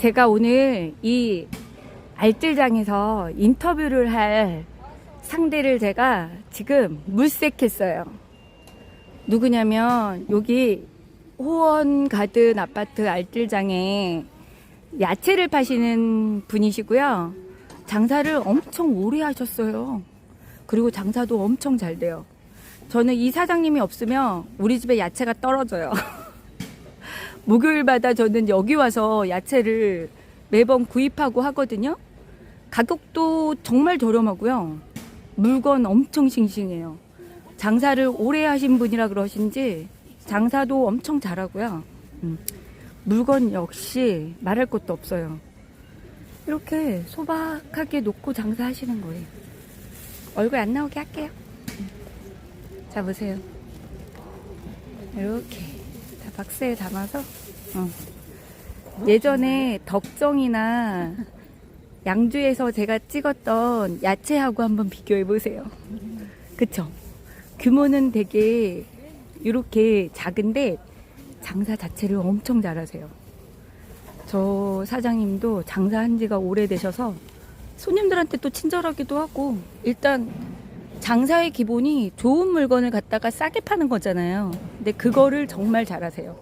제가 오늘 이 알뜰장에서 인터뷰를 할 상대를 제가 지금 물색했어요. 누구냐면 여기 호원 가든 아파트 알뜰장에 야채를 파시는 분이시고요. 장사를 엄청 오래 하셨어요. 그리고 장사도 엄청 잘 돼요. 저는 이 사장님이 없으면 우리 집에 야채가 떨어져요. 목요일마다 저는 여기 와서 야채를 매번 구입하고 하거든요. 가격도 정말 저렴하고요. 물건 엄청 싱싱해요. 장사를 오래 하신 분이라 그러신지 장사도 엄청 잘하고요. 음, 물건 역시 말할 것도 없어요. 이렇게 소박하게 놓고 장사하시는 거예요. 얼굴 안 나오게 할게요. 자, 보세요. 이렇게 다 박스에 담아서 어. 예전에 덕정이나 양주에서 제가 찍었던 야채하고 한번 비교해 보세요. 그쵸? 규모는 되게 이렇게 작은데 장사 자체를 엄청 잘하세요. 저 사장님도 장사한 지가 오래되셔서 손님들한테 또 친절하기도 하고 일단 장사의 기본이 좋은 물건을 갖다가 싸게 파는 거잖아요. 근데 그거를 정말 잘하세요.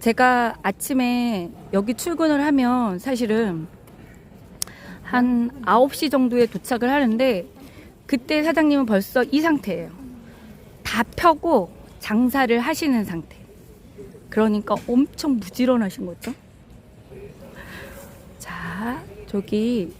제가 아침에 여기 출근을 하면 사실은 한 9시 정도에 도착을 하는데 그때 사장님은 벌써 이 상태예요. 다 펴고 장사를 하시는 상태. 그러니까 엄청 부지런하신 거죠. 자, 저기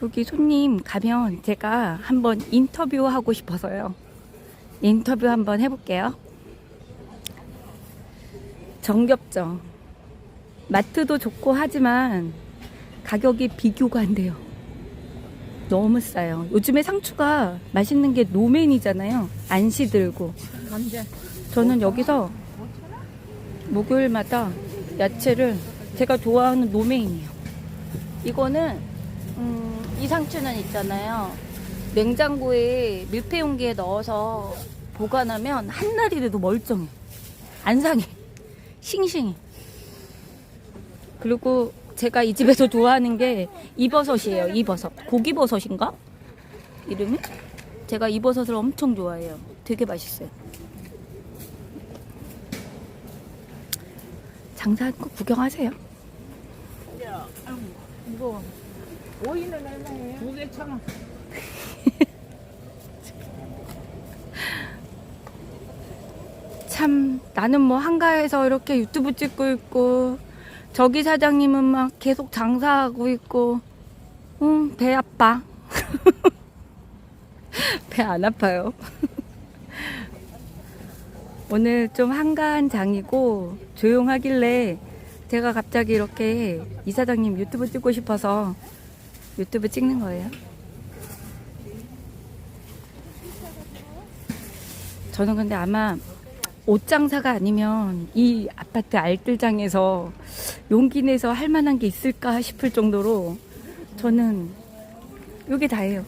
저기 손님 가면 제가 한번 인터뷰 하고 싶어서요. 인터뷰 한번 해볼게요. 정겹죠. 마트도 좋고 하지만 가격이 비교가 안 돼요. 너무 싸요. 요즘에 상추가 맛있는 게 노맨이잖아요. 안 시 들고. 감자. 저는 여기서 목요일마다 야채를 제가 좋아하는 노메인이에요. 이거는 음, 이 상추는 있잖아요. 냉장고에 밀폐 용기에 넣어서 보관하면 한 날이 돼도 멀쩡해. 안 상해. 싱싱해. 그리고 제가 이 집에서 좋아하는 게 이버섯이에요. 이버섯. 고기버섯인가? 이름이? 제가 이버섯을 엄청 좋아해요. 되게 맛있어요. 장사하는 거 구경하세요. 이거 오이는 얼마예요? 두개 천 원. 참 나는 뭐 한가해서 이렇게 유튜브 찍고 있고 저기 사장님은 막 계속 장사하고 있고 응, 배 아파. 배 안 아파요. 오늘 좀 한가한 장이고 조용하길래 제가 갑자기 이렇게 이 사장님 유튜브 찍고 싶어서 유튜브 찍는 거예요. 저는 근데 아마 옷 장사가 아니면 이 아파트 알뜰장에서 용기 내서 할 만한 게 있을까 싶을 정도로 저는 이게 다예요.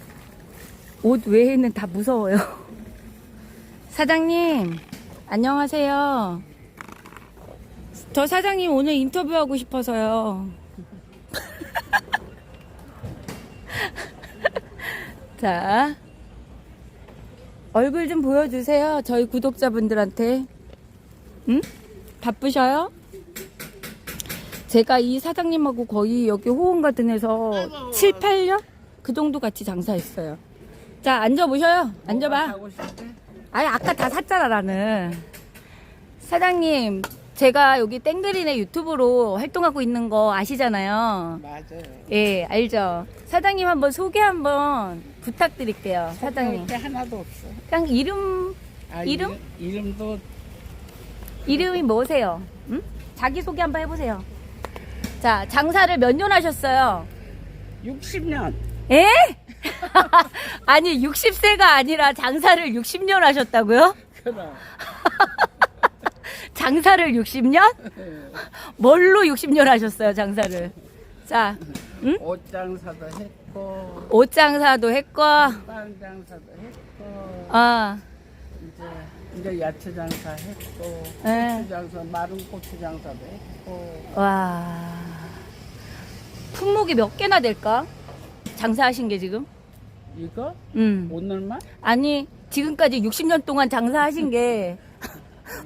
옷 외에는 다 무서워요. 사장님, 안녕하세요. 저 사장님 오늘 인터뷰하고 싶어서요. 자, 얼굴 좀 보여주세요. 저희 구독자분들한테. 응? 바쁘셔요? 제가 이 사장님하고 거의 여기 호원가든에서 7, 8년? 그 정도 같이 장사했어요. 자, 앉아보셔요. 앉아봐. 싶대? 아니, 아까 다 샀잖아, 나는. 사장님, 제가 여기 땡그린의 유튜브로 활동하고 있는 거 아시잖아요. 맞아요. 예, 알죠. 사장님 한번 소개 한번 부탁드릴게요. 사장님. 때 하나도 없어. 그냥 이름 아, 이름? 이- 이름도 이름이 뭐세요? 응? 자기 소개 한번 해보세요. 자, 장사를 몇 년 하셨어요? 60년. 에? 아니 60세가 아니라 장사를 60년 하셨다고요? 그럼. 장사를 60년? 뭘로 60년 하셨어요, 장사를? 자, 응? 옷장사도 했고, 옷 장사도 했고, 빵 장사도 했고, 아, 이제 이제 야채 장사 했고, 네. 고추 장사, 마른 고추 장사도 했고, 와. 품목이 몇 개나 될까? 장사하신 게 지금? 이거 음. 오늘만? 아니, 지금까지 60년 동안 장사하신 게,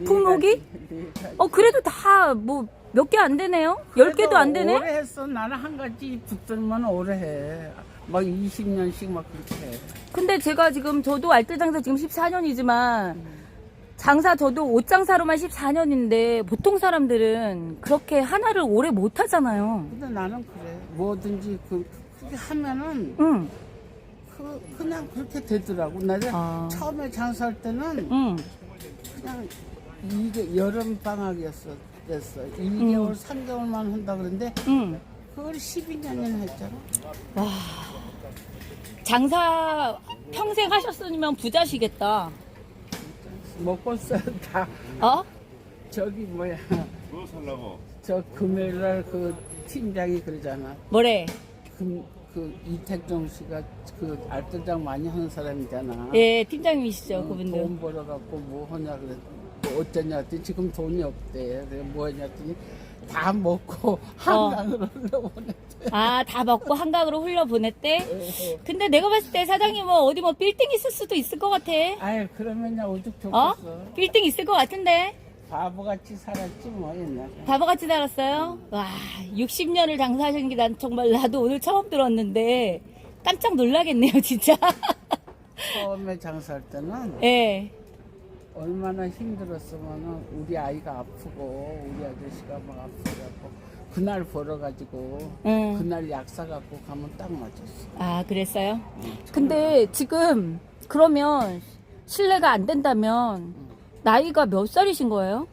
품목이? 네. 어, 그래도 다 뭐 몇 개 안 되네요? 10개도 안 되네? 오래 했어. 나는 한 가지 붙들면 오래 해. 막 20년씩 막 그렇게 해. 근데 제가 지금 저도 알뜰 장사 지금 14년이지만 장사 저도 옷 장사로만 14년인데 보통 사람들은 그렇게 하나를 오래 못 하잖아요. 근데 나는 그래. 뭐든지 그, 그렇게 하면은 응. 그, 그냥 그렇게 되더라고. 나는 아. 처음에 장사할 때는 응. 그냥 이게 여름 방학이었어. 됐어. 음. 2개월, 3개월만 한다 그랬는데 응. 그걸 12년이나 했잖아. 장사 평생 하셨으면 부자시겠다. 먹고 써. 다 어? 저기 뭐야. 뭐 살라고? 저 금요일 날 그 팀장이 그러잖아. 뭐래? 그, 그 이택정 씨가 그 알뜰장 많이 하는 사람이잖아. 예, 팀장님이시죠, 어, 그분들. 돈 벌어갖고 뭐 하냐. 뭐 어쩌냐 했더니 지금 돈이 없대. 그래 뭐 하냐 했더니 다 먹고 한강으로 흘러보냈대. 아, 다 먹고 한강으로 흘려보냈대? 근데 내가 봤을 때 사장님은 어디 뭐 빌딩 있을 수도 있을 것 같아. 아유 그러면 야 오죽 어? 좋겠어. 빌딩 있을 것 같은데? 바보같이 살았지 뭐 옛날에. 바보같이 살았어요? 와, 60년을 장사하신 게 난 정말 나도 오늘 처음 들었는데 깜짝 놀라겠네요, 진짜. 처음에 장사할 때는 예. 얼마나 힘들었으면은 우리 아이가 아프고 우리 아저씨가 막 아프고 그날 벌어가지고 응. 그날 약 사 갖고 가면 딱 맞았어. 아, 그랬어요? 근데 지금 그러면 실례가 안 된다면 나이가 몇 살이신 거예요?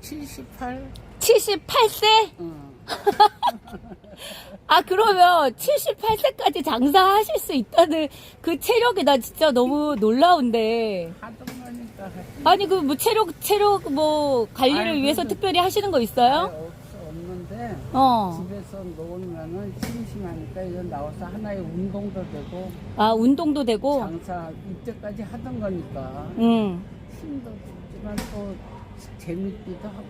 78? 78세? 응. 아, 그러면 78세까지 장사하실 수 있다는 그 체력이 나 진짜 너무 놀라운데. 거니까. 아니, 그 뭐 체력, 체력 뭐 관리를 아니, 위해서 특별히 하시는 거 있어요? 없어, 없는데 어. 집에서 놓으면은 심심하니까 이거 나와서 하나의 운동도 되고 아, 운동도 되고. 장사 이때까지 하던 거니까 응. 힘도 들지만 또 재밌기도 하고.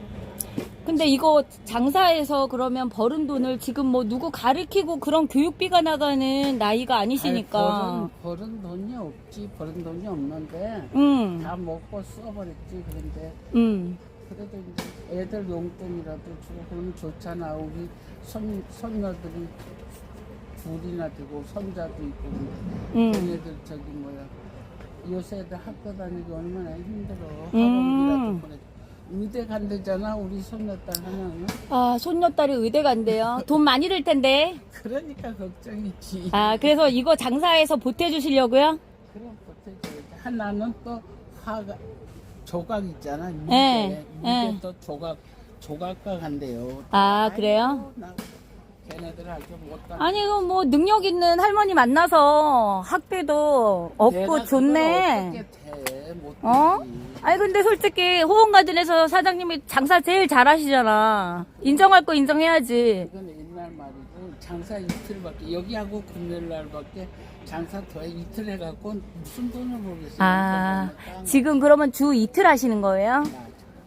근데 이거 장사해서 그러면 버는 돈을 지금 뭐 누구 가르치고 그런 교육비가 나가는 나이가 아니시니까. 아니, 버는, 버는 돈이 없지. 버는 돈이 없는데 응. 다 먹고 써버렸지. 그런데 응. 그래도 이제 애들 용돈이라도 주고 그러면 좋잖아. 우리 손, 손녀들이 둘이나 되고 손자도 있고 응. 걔네들 저기 뭐야 요새 애들 학교 다니기 얼마나 힘들어. 음. 학원이라도 보내. 의대 간대잖아 우리 손녀딸 하나는. 아, 손녀딸이 의대 간대요. 돈 많이 들 텐데. 그러니까 걱정이지. 아, 그래서 이거 장사해서 보태주시려고요? 그럼 버텨줘야지. 하나는 또 화가 조각 있잖아. 예, 미대 예. 또 조각 조각과 간대요. 아, 그래요? 아이고, 나 걔네들 아주 못다. 아니, 이거 뭐 능력 있는 할머니 만나서 학비도 없고 좋네. 어떻게 돼? 못 어? 되지. 아니 근데 솔직히 호원가든에서 사장님이 장사 제일 잘하시잖아. 인정할 거 인정해야지. 이건 옛날 말이고 장사 이틀밖에 여기하고 금요일 날밖에 장사 더 이틀 해갖고 무슨 돈을 벌겠어? 아 지금 그러면 주 이틀 하시는 거예요?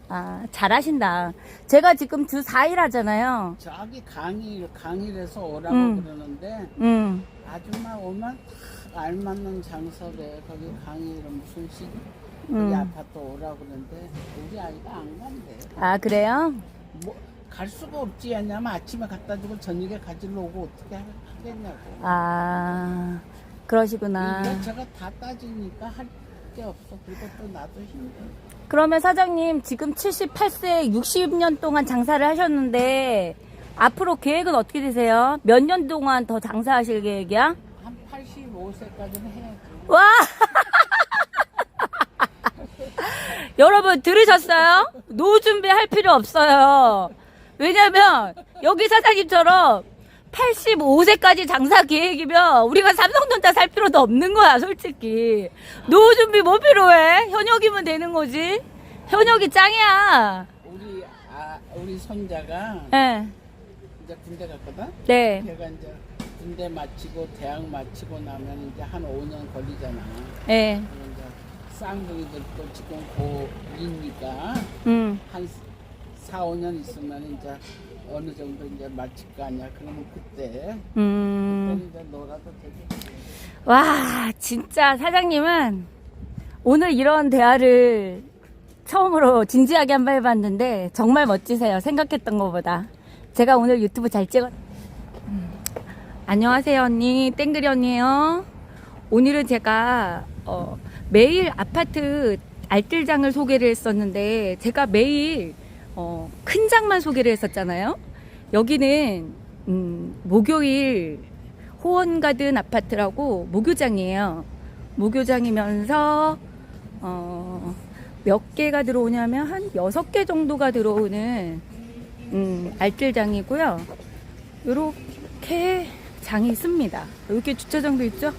아 잘하신다. 제가 지금 주 4일 하잖아요. 저기 강의 강의에서 오라고 음. 그러는데 음. 아줌마 오면 다 알맞는 장소래 거기 강의를 무슨 시 거기 음. 아파트 오라고 그러는데 우리 아이가 안 간대. 아 그래요? 뭐 갈 수가 없지 왜냐면 아침에 갖다 주고 저녁에 가지러 오고 어떻게 하- 하겠냐고. 아 그러시구나. 이것저것 다 따지니까 할 게 없어. 그리고 또 나도 힘들어. 그러면 사장님 지금 78세 60년 동안 장사를 하셨는데 앞으로 계획은 어떻게 되세요? 몇 년 동안 더 장사하실 계획이야? 한 85세까지는 해야지. 와! 여러분 들으셨어요? 노후 준비할 필요 없어요. 왜냐면 여기 사장님처럼 85세까지 장사 계획이면 우리가 삼성전자 살 필요도 없는 거야, 솔직히. 노후 준비 뭐 필요해? 현역이면 되는 거지. 현역이 짱이야. 우리 아 우리 손자가 예. 이제 군대 갔거든. 네. 걔가 이제 군대 마치고 대학 마치고 나면 이제 한 5년 걸리잖아. 예. 이제 쌍둥이들도 지금 고2니까 음. 한 4, 5년 있으면 이제 어느 정도 이제 마칠 거 아니야. 그러면 그때 음. 그때는 이제 놀아도 되겠지. 와, 진짜 사장님은 오늘 이런 대화를 처음으로 진지하게 한 번 해봤는데 정말 멋지세요. 생각했던 것보다. 제가 오늘 유튜브 잘 찍었. 음. 안녕하세요, 언니. 땡그리 언니예요. 오늘은 제가 어, 매일 아파트 알뜰장을 소개를 했었는데 제가 매일 어, 큰 장만 소개를 했었잖아요. 여기는 음, 목요일 호원가든 아파트라고 목요장이에요. 목요장이면서 어, 몇 개가 들어오냐면 한 여섯 개 정도가 들어오는 음, 알뜰장이고요. 이렇게 장이 있습니다. 이렇게 주차장도 있죠?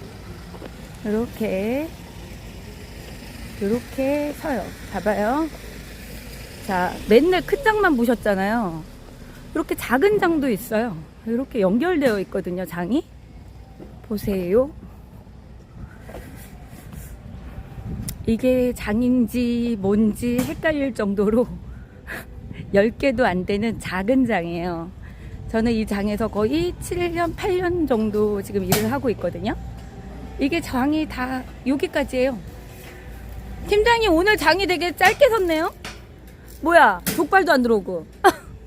이렇게 이렇게 서요. 봐봐요. 자, 맨날 큰 장만 보셨잖아요. 이렇게 작은 장도 있어요. 이렇게 연결되어 있거든요, 장이. 보세요. 이게 장인지 뭔지 헷갈릴 정도로 10개도 안 되는 작은 장이에요. 저는 이 장에서 거의 7년, 8년 정도 지금 일을 하고 있거든요. 이게 장이 다 여기까지예요. 팀장님 오늘 장이 되게 짧게 섰네요. 뭐야? 족발도 안 들어오고.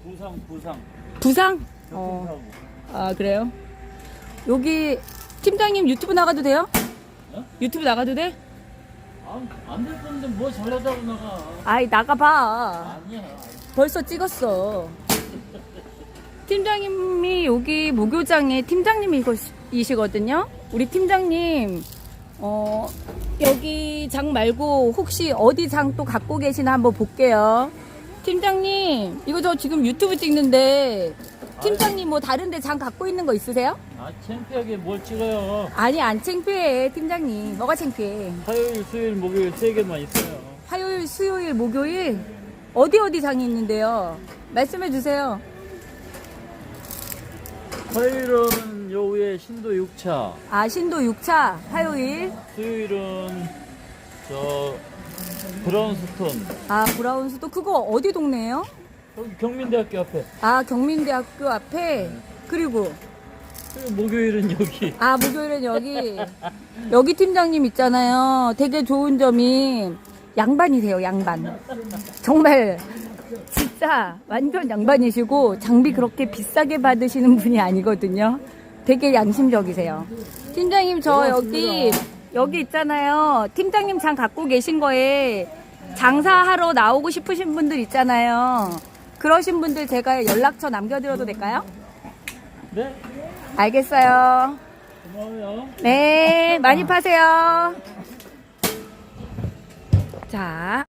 부상 부상 부상? 어. 아 그래요? 여기 팀장님 유튜브 나가도 돼요? 어? 유튜브 나가도 돼? 안될 건데 뭐 잘하자고 나가 아이 나가봐. 아니야 벌써 찍었어. 팀장님이 여기 목요장의 팀장님이시거든요. 우리 팀장님 어 여기 장 말고 혹시 어디 장 또 갖고 계시나 한번 볼게요. 팀장님 이거 저 지금 유튜브 찍는데 팀장님 뭐 다른 데 장 갖고 있는 거 있으세요? 아 창피하게 뭘 찍어요 아니 안 창피해 팀장님. 뭐가 창피해? 화요일 수요일 목요일 세 개만 있어요 화요일, 수요일, 목요일 어디 어디 장이 있는데요? 말씀해 주세요. 화요일은 요 위에 신도 6차 아 신도 6차 화요일. 수요일은 저 브라운 스톤 아 브라운스도 그거 어디 동네예요? 여기 경민대학교 앞에 아 경민대학교 앞에 그리고 그리고 목요일은 여기 아 목요일은 여기 여기 팀장님 있잖아요. 되게 좋은 점이 양반이세요 양반. 정말 진짜 완전 양반이시고 장비 그렇게 비싸게 받으시는 분이 아니거든요. 되게 양심적이세요. 팀장님 저 여기 여기 있잖아요. 팀장님 장 갖고 계신 거에 장사하러 나오고 싶으신 분들 있잖아요. 그러신 분들 제가 연락처 남겨드려도 될까요? 네 알겠어요. 고마워요 네, 많이 파세요. 자.